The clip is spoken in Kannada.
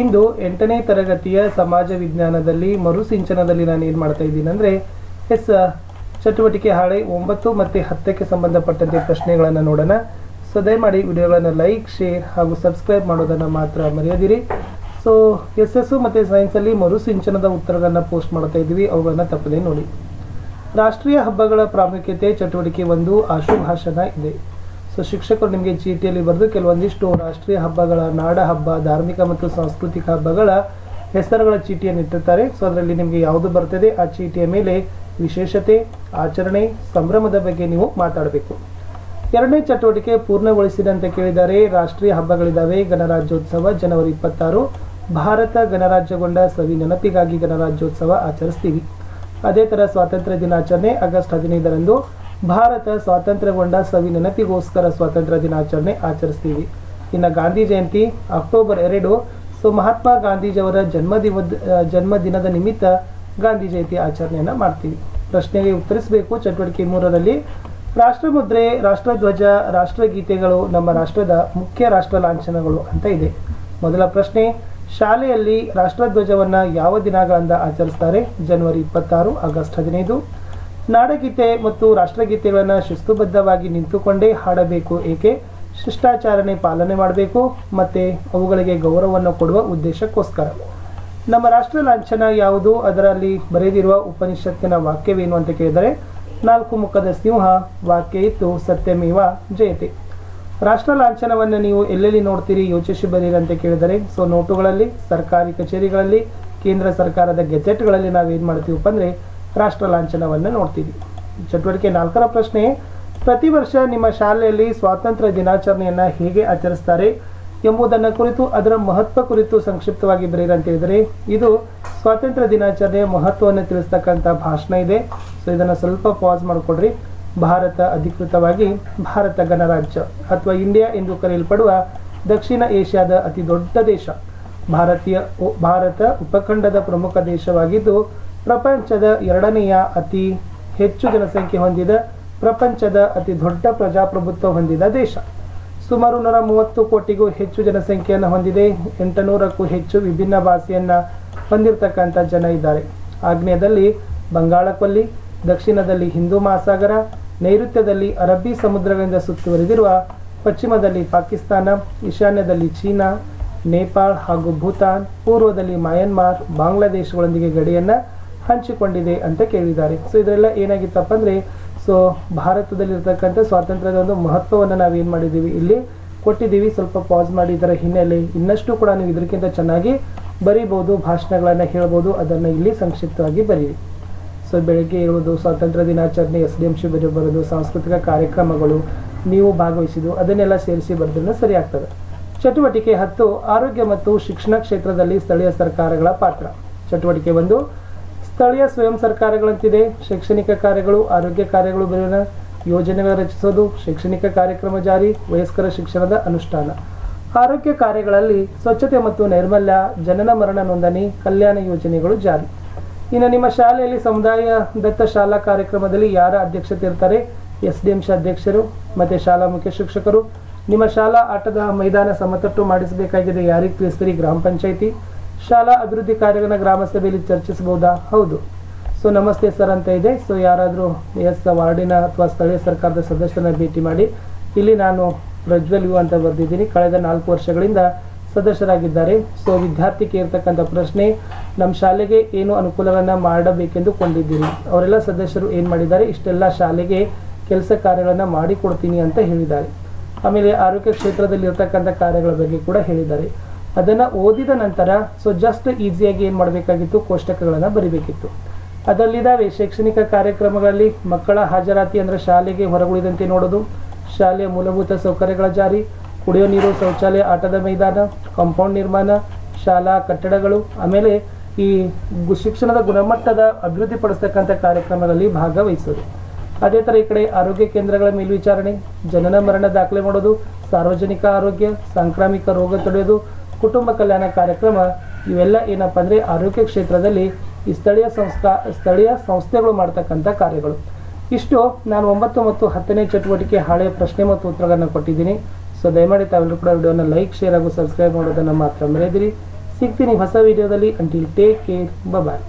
ಇಂದು ಎಂಟನೇ ತರಗತಿಯ ಸಮಾಜ ವಿಜ್ಞಾನದಲ್ಲಿ ಮರುಸಿಂಚನದಲ್ಲಿ ನಾನು ಏನು ಮಾಡ್ತಾ ಇದ್ದೀನಿ ಅಂದರೆ ಎಸ್ ಚಟುವಟಿಕೆ ಹಾಳೆ ಒಂಬತ್ತು ಮತ್ತು ಹತ್ತಕ್ಕೆ ಸಂಬಂಧಪಟ್ಟಂತೆ ಪ್ರಶ್ನೆಗಳನ್ನು ನೋಡೋಣ. ಸೊ ದಯಮಾಡಿ ವಿಡಿಯೋಗಳನ್ನು ಲೈಕ್, ಶೇರ್ ಹಾಗೂ ಸಬ್ಸ್ಕ್ರೈಬ್ ಮಾಡೋದನ್ನು ಮಾತ್ರ ಮರೆಯದಿರಿ. ಸೊ ಎಸ್ ಎಸ್ಸು ಮತ್ತು ಸೈನ್ಸಲ್ಲಿ ಮರುಸಿಂಚನದ ಉತ್ತರಗಳನ್ನು ಪೋಸ್ಟ್ ಮಾಡ್ತಾ ಇದ್ದೀವಿ. ಅವುಗಳನ್ನು ತಪ್ಪದೇ ನೋಡಿ. ರಾಷ್ಟ್ರೀಯ ಹಬ್ಬಗಳ ಪ್ರಾಮುಖ್ಯತೆ ಚಟುವಟಿಕೆ ಒಂದು ಆಶುಭಾಷಣ ಇದೆ. ಸೊ ಶಿಕ್ಷಕರು ನಿಮಗೆ ಚೀಟಿಯಲ್ಲಿ ಬರೆದು ಕೆಲವೊಂದಿಷ್ಟು ರಾಷ್ಟ್ರೀಯ ಹಬ್ಬಗಳ, ನಾಡ ಹಬ್ಬ, ಧಾರ್ಮಿಕ ಮತ್ತು ಸಾಂಸ್ಕೃತಿಕ ಹಬ್ಬಗಳ ಹೆಸರುಗಳ ಚೀಟಿಯನ್ನು ಇಟ್ಟಿರ್ತಾರೆ. ಸೊ ಅದರಲ್ಲಿ ನಿಮಗೆ ಯಾವುದು ಬರ್ತದೆ, ಆ ಚೀಟಿಯ ಮೇಲೆ ವಿಶೇಷತೆ, ಆಚರಣೆ, ಸಂಭ್ರಮದ ಬಗ್ಗೆ ನೀವು ಮಾತಾಡಬೇಕು. ಎರಡನೇ ಚಟುವಟಿಕೆ ಪೂರ್ಣಗೊಳಿಸಿದಂತೆ ಕೇಳಿದರೆ ರಾಷ್ಟ್ರೀಯ ಹಬ್ಬಗಳಿದ್ದಾವೆ ಗಣರಾಜ್ಯೋತ್ಸವ ಜನವರಿ ಇಪ್ಪತ್ತಾರು. ಭಾರತ ಗಣರಾಜ್ಯಗೊಂಡ ಸವಿ ನೆನಪಿಗಾಗಿ ಗಣರಾಜ್ಯೋತ್ಸವ ಆಚರಿಸ್ತೀವಿ. ಅದೇ ಥರ ಸ್ವಾತಂತ್ರ್ಯ ದಿನಾಚರಣೆ ಆಗಸ್ಟ್ ಹದಿನೈದರಂದು. ಭಾರತ ಸ್ವಾತಂತ್ರ್ಯಗೊಂಡ ಸವಿ ನೆನಪಿಗೋಸ್ಕರ ಸ್ವಾತಂತ್ರ್ಯ ದಿನಾಚರಣೆ ಆಚರಿಸ್ತೀವಿ. ಇನ್ನು ಗಾಂಧಿ ಜಯಂತಿ ಅಕ್ಟೋಬರ್ ಎರಡು, ಸೊ ಮಹಾತ್ಮ ಗಾಂಧೀಜಿಯವರ ಜನ್ಮದಿವ ಜನ್ಮದಿನದ ನಿಮಿತ್ತ ಗಾಂಧಿ ಜಯಂತಿ ಆಚರಣೆಯನ್ನು ಮಾಡ್ತೀವಿ. ಪ್ರಶ್ನೆಗೆ ಉತ್ತರಿಸಬೇಕು. ಚಟುವಟಿಕೆ ಮೂರರಲ್ಲಿ, ರಾಷ್ಟ್ರಮುದ್ರೆ, ರಾಷ್ಟ್ರಧ್ವಜ, ರಾಷ್ಟ್ರಗೀತೆಗಳು ನಮ್ಮ ರಾಷ್ಟ್ರದ ಮುಖ್ಯ ರಾಷ್ಟ್ರ ಲಾಂಛನಗಳು ಅಂತ ಇದೆ. ಮೊದಲ ಪ್ರಶ್ನೆ, ಶಾಲೆಯಲ್ಲಿ ರಾಷ್ಟ್ರಧ್ವಜವನ್ನು ಯಾವ ದಿನಗಳಿಂದ ಆಚರಿಸ್ತಾರೆ? ಜನವರಿ ಇಪ್ಪತ್ತಾರು, ಆಗಸ್ಟ್ ಹದಿನೈದು. ನಾಡಗೀತೆ ಮತ್ತು ರಾಷ್ಟ್ರಗೀತೆಗಳನ್ನು ಶಿಸ್ತುಬದ್ಧವಾಗಿ ನಿಂತುಕೊಂಡೇ ಹಾಡಬೇಕು, ಏಕೆ? ಶಿಷ್ಟಾಚಾರಣೆ ಪಾಲನೆ ಮಾಡಬೇಕು, ಮತ್ತು ಅವುಗಳಿಗೆ ಗೌರವವನ್ನು ಕೊಡುವ ಉದ್ದೇಶಕ್ಕೋಸ್ಕರ. ನಮ್ಮ ರಾಷ್ಟ್ರ ಲಾಂಛನ ಯಾವುದು? ಅದರಲ್ಲಿ ಬರೆದಿರುವ ಉಪನಿಷತ್ತಿನ ವಾಕ್ಯವೇನು ಅಂತ ಕೇಳಿದರೆ, ನಾಲ್ಕು ಮುಖದ ಸಿಂಹ, ವಾಕ್ಯ ಇತ್ತು ಸತ್ಯಮೇವ ಜಯತೆ. ರಾಷ್ಟ್ರ ಲಾಂಛನವನ್ನು ನೀವು ಎಲ್ಲೆಲ್ಲಿ ನೋಡ್ತೀರಿ ಯೋಚಿಸಿ ಬರೀರಿ ಅಂತ ಕೇಳಿದರೆ, ಸೊ, ನೋಟುಗಳಲ್ಲಿ, ಸರ್ಕಾರಿ ಕಚೇರಿಗಳಲ್ಲಿ, ಕೇಂದ್ರ ಸರ್ಕಾರದ ಗೆಜೆಟ್ಗಳಲ್ಲಿ ನಾವೇನು ಮಾಡ್ತೀವಪ್ಪ ಅಂದರೆ ರಾಷ್ಟ್ರ ಲಾಂಛನವನ್ನು ನೋಡ್ತೀವಿ ಚಟುವಟಿಕೆ ನಾಲ್ಕರ ಪ್ರಶ್ನೆ, ಪ್ರತಿ ವರ್ಷ ನಿಮ್ಮ ಶಾಲೆಯಲ್ಲಿ ಸ್ವಾತಂತ್ರ್ಯ ದಿನಾಚರಣೆಯನ್ನು ಹೇಗೆ ಆಚರಿಸ್ತಾರೆ ಎಂಬುದನ್ನು ಕುರಿತು ಅದರ ಮಹತ್ವ ಕುರಿತು ಸಂಕ್ಷಿಪ್ತವಾಗಿ ಬರೀರಿ ಅಂತ ಹೇಳಿದರೆ, ಇದು ಸ್ವಾತಂತ್ರ್ಯ ದಿನಾಚರಣೆಯ ಮಹತ್ವವನ್ನು ತಿಳಿಸ್ತಕ್ಕಂಥ ಭಾಷಣ ಇದೆ. ಸೊ ಇದನ್ನು ಸ್ವಲ್ಪ ಪಾಸ್ ಮಾಡಿಕೊಡ್ರಿ. ಭಾರತ ಅಧಿಕೃತವಾಗಿ ಭಾರತ ಗಣರಾಜ್ಯ ಅಥವಾ ಇಂಡಿಯಾ ಎಂದು ಕರೆಯಲ್ಪಡುವ ದಕ್ಷಿಣ ಏಷ್ಯಾದ ಅತಿ ದೊಡ್ಡ ದೇಶ. ಭಾರತೀಯ ಭಾರತ ಉಪಖಂಡದ ಪ್ರಮುಖ ದೇಶವಾಗಿದ್ದು ಪ್ರಪಂಚದ ಎರಡನೆಯ ಅತಿ ಹೆಚ್ಚು ಜನಸಂಖ್ಯೆ ಹೊಂದಿದ ಪ್ರಪಂಚದ ಅತಿ ದೊಡ್ಡ ಪ್ರಜಾಪ್ರಭುತ್ವ ಹೊಂದಿದ ದೇಶ. ಸುಮಾರು ನೂರ ಮೂವತ್ತು ಕೋಟಿಗೂ ಹೆಚ್ಚು ಜನಸಂಖ್ಯೆಯನ್ನು ಹೊಂದಿದೆ. ಎಂಟುನೂರಕ್ಕೂ ಹೆಚ್ಚು ವಿಭಿನ್ನ ಭಾಷೆಯನ್ನು ಹೊಂದಿರತಕ್ಕಂಥ ಜನ ಇದ್ದಾರೆ. ಆಗ್ನೇಯದಲ್ಲಿ ಬಂಗಾಳಕೊಲ್ಲಿ, ದಕ್ಷಿಣದಲ್ಲಿ ಹಿಂದೂ ಮಹಾಸಾಗರ, ನೈಋತ್ಯದಲ್ಲಿ ಅರಬ್ಬಿ ಸಮುದ್ರಗಳಿಂದ ಸುತ್ತುವರಿದಿರುವ ಪಶ್ಚಿಮದಲ್ಲಿ ಪಾಕಿಸ್ತಾನ, ಈಶಾನ್ಯದಲ್ಲಿ ಚೀನಾ, ನೇಪಾಳ ಹಾಗೂ ಭೂತಾನ್, ಪೂರ್ವದಲ್ಲಿ ಮಯನ್ಮಾರ್, ಬಾಂಗ್ಲಾದೇಶಗಳೊಂದಿಗೆ ಗಡಿಯನ್ನು ಹಂಚಿಕೊಂಡಿದೆ ಅಂತ ಕೇಳಿದ್ದಾರೆ. ಸೊ ಇದರೆಲ್ಲ ಏನಾಗಿತ್ತಪ್ಪ ಅಂದರೆ ಸೊ ಭಾರತದಲ್ಲಿರ್ತಕ್ಕಂಥ ಸ್ವಾತಂತ್ರ್ಯದ ಒಂದು ಮಹತ್ವವನ್ನು ನಾವೇನು ಮಾಡಿದ್ದೀವಿ? ಇಲ್ಲಿ ಕೊಟ್ಟಿದ್ದೀವಿ. ಸ್ವಲ್ಪ ಪಾಸ್ ಮಾಡಿ ಇದರ ಹಿನ್ನೆಲೆ. ಇನ್ನಷ್ಟು ಕೂಡ ನೀವು ಇದಕ್ಕಿಂತ ಚೆನ್ನಾಗಿ ಬರಿಬೋದು ಭಾಷಣಗಳನ್ನು ಹೇಳ್ಬೋದು ಅದನ್ನು ಇಲ್ಲಿ ಸಂಕ್ಷಿಪ್ತವಾಗಿ ಬರೀರಿ. ಸೊ ಬೆಳಗ್ಗೆ ಇರುವುದು ಸ್ವಾತಂತ್ರ್ಯ ದಿನಾಚರಣೆ, ಎಸ್ ಡಿ ಎಂ ಶಿ ಬರೆದು ಬರೋದು, ಸಾಂಸ್ಕೃತಿಕ ಕಾರ್ಯಕ್ರಮಗಳು, ನೀವು ಭಾಗವಹಿಸಿದ್ದು, ಅದನ್ನೆಲ್ಲ ಸೇರಿಸಿ ಬರೆದ್ರೆ ಸರಿ ಆಗ್ತದೆ. ಚಟುವಟಿಕೆ ಹತ್ತು, ಆರೋಗ್ಯ ಮತ್ತು ಶಿಕ್ಷಣ ಕ್ಷೇತ್ರದಲ್ಲಿ ಸ್ಥಳೀಯ ಸರ್ಕಾರಗಳ ಪಾತ್ರ. ಚಟುವಟಿಕೆ ಒಂದು ಸ್ಥಳೀಯ ಸ್ವಯಂ ಸರ್ಕಾರಗಳಂತಿದೆ. ಶೈಕ್ಷಣಿಕ ಕಾರ್ಯಗಳು, ಆರೋಗ್ಯ ಕಾರ್ಯಗಳು ಬರೆಯೋಣ. ಯೋಜನೆಗಳ ರಚಿಸೋದು, ಶೈಕ್ಷಣಿಕ ಕಾರ್ಯಕ್ರಮ ಜಾರಿ, ವಯಸ್ಕರ ಶಿಕ್ಷಣದ ಅನುಷ್ಠಾನ. ಆರೋಗ್ಯ ಕಾರ್ಯಗಳಲ್ಲಿ ಸ್ವಚ್ಛತೆ ಮತ್ತು ನೈರ್ಮಲ್ಯ, ಜನನ ಮರಣ ನೋಂದಣಿ, ಕಲ್ಯಾಣ ಯೋಜನೆಗಳು ಜಾರಿ. ಇನ್ನು ನಿಮ್ಮ ಶಾಲೆಯಲ್ಲಿ ಸಮುದಾಯ ದತ್ತ ಶಾಲಾ ಕಾರ್ಯಕ್ರಮದಲ್ಲಿ ಯಾರ ಅಧ್ಯಕ್ಷತೆ ಇರ್ತಾರೆ? ಎಸ್ ಡಿ ಎಂ ಅಧ್ಯಕ್ಷರು ಮತ್ತು ಶಾಲಾ ಮುಖ್ಯ ಶಿಕ್ಷಕರು. ನಿಮ್ಮ ಶಾಲಾ ಆಟದ ಮೈದಾನ ಸಮತಟ್ಟು ಮಾಡಿಸಬೇಕಾಗಿದೆ. ಯಾರಿಗೆ ತಿಳಿಸ್ತೀರಿ? ಗ್ರಾಮ ಪಂಚಾಯಿತಿ. ಶಾಲಾ ಅಭಿವೃದ್ಧಿ ಕಾರ್ಯಗಳನ್ನ ಗ್ರಾಮ ಸಭೆಯಲ್ಲಿ ಚರ್ಚಿಸಬಹುದಾ? ಹೌದು. ಸೊ ನಮಸ್ತೆ ಸರ್ ಅಂತ ಇದೆ. ಸೊ ಯಾರಾದರೂ ಎಸ್ ವಾರ್ಡಿನ ಅಥವಾ ಸ್ಥಳೀಯ ಸರ್ಕಾರದ ಸದಸ್ಯರನ್ನ ಭೇಟಿ ಮಾಡಿ, ಇಲ್ಲಿ ನಾನು ಪ್ರಜ್ವಲ್ ಯು ಅಂತ ಬರೆದಿದ್ದೀನಿ. ಕಳೆದ ನಾಲ್ಕು ವರ್ಷಗಳಿಂದ ಸದಸ್ಯರಾಗಿದ್ದಾರೆ. ಸೊ ವಿದ್ಯಾರ್ಥಿಗೆ ಇರ್ತಕ್ಕಂಥ ಪ್ರಶ್ನೆ ನಮ್ಮ ಶಾಲೆಗೆ ಏನು ಅನುಕೂಲವನ್ನು ಮಾಡಬೇಕೆಂದು ಕೊಂಡಿದ್ದೀರಿ ಅವರೆಲ್ಲ ಸದಸ್ಯರು ಏನು ಮಾಡಿದ್ದಾರೆ? ಇಷ್ಟೆಲ್ಲ ಶಾಲೆಗೆ ಕೆಲಸ ಕಾರ್ಯಗಳನ್ನು ಮಾಡಿಕೊಡ್ತೀನಿ ಅಂತ ಹೇಳಿದ್ದಾರೆ. ಆಮೇಲೆ ಆರೋಗ್ಯ ಕ್ಷೇತ್ರದಲ್ಲಿ ಇರ್ತಕ್ಕಂಥ ಕಾರ್ಯಗಳ ಬಗ್ಗೆ ಕೂಡ ಹೇಳಿದ್ದಾರೆ. ಅದನ್ನು ಓದಿದ ನಂತರ ಸೊ ಜಸ್ಟ್ ಈಸಿಯಾಗಿ ಏನು ಮಾಡಬೇಕಾಗಿತ್ತು? ಕೋಷ್ಟಕಗಳನ್ನು ಬರಿಬೇಕಿತ್ತು. ಅದರಲ್ಲಿದ್ದಾವೆ ಶೈಕ್ಷಣಿಕ ಕಾರ್ಯಕ್ರಮಗಳಲ್ಲಿ ಮಕ್ಕಳ ಹಾಜರಾತಿ ಅಂದರೆ ಶಾಲೆಗೆ ಹೊರಗುಳಿದಂತೆ ನೋಡೋದು, ಶಾಲೆಯ ಮೂಲಭೂತ ಸೌಕರ್ಯಗಳ ಜಾರಿ, ಕುಡಿಯೋ ನೀರು ಶೌಚಾಲಯ ಆಟದ ಮೈದಾನ ಕಾಂಪೌಂಡ್ ನಿರ್ಮಾಣ, ಶಾಲಾ ಕಟ್ಟಡಗಳು, ಆಮೇಲೆ ಈ ಶಿಕ್ಷಣದ ಗುಣಮಟ್ಟದ ಅಭಿವೃದ್ಧಿಪಡಿಸ್ತಕ್ಕಂಥ ಕಾರ್ಯಕ್ರಮಗಳಲ್ಲಿ ಭಾಗವಹಿಸೋದು. ಅದೇ ಥರ ಈ ಕಡೆ ಆರೋಗ್ಯ ಕೇಂದ್ರಗಳ ಮೇಲ್ವಿಚಾರಣೆ, ಜನನ ಮರಣ ದಾಖಲೆ ಮಾಡೋದು, ಸಾರ್ವಜನಿಕ ಆರೋಗ್ಯ, ಸಾಂಕ್ರಾಮಿಕ ರೋಗ ತಡೆಯೋದು ಕುಟುಂಬ ಕಲ್ಯಾಣ ಕಾರ್ಯಕ್ರಮ ಇವೆಲ್ಲ ಏನಪ್ಪ ಅಂದರೆ ಆರೋಗ್ಯ ಕ್ಷೇತ್ರದಲ್ಲಿ ಈ ಸ್ಥಳೀಯ ಸಂಸ್ಥಾ, ಸ್ಥಳೀಯ ಸಂಸ್ಥೆಗಳು ಮಾಡ್ತಕ್ಕಂಥ ಕಾರ್ಯಗಳು. ಇಷ್ಟು ನಾನು ಒಂಬತ್ತು ಮತ್ತು ಹತ್ತನೇ ಚಟುವಟಿಕೆ ಹಾಳೆಯ ಪ್ರಶ್ನೆ ಮತ್ತು ಉತ್ತರಗಳನ್ನು ಕೊಟ್ಟಿದ್ದೀನಿ. ಸೊ ದಯಮಾಡಿ ತಾವೆಲ್ಲರೂ ಕೂಡ ವಿಡಿಯೋನ ಲೈಕ್, ಶೇರ್ ಹಾಗೂ ಸಬ್ಸ್ಕ್ರೈಬ್ ಮಾಡೋದನ್ನು ಮಾತ್ರ ಮರೆಯದಿರಿ. ಸಿಗ್ತೀನಿ ಹೊಸ ವಿಡಿಯೋದಲ್ಲಿ. Until take care bye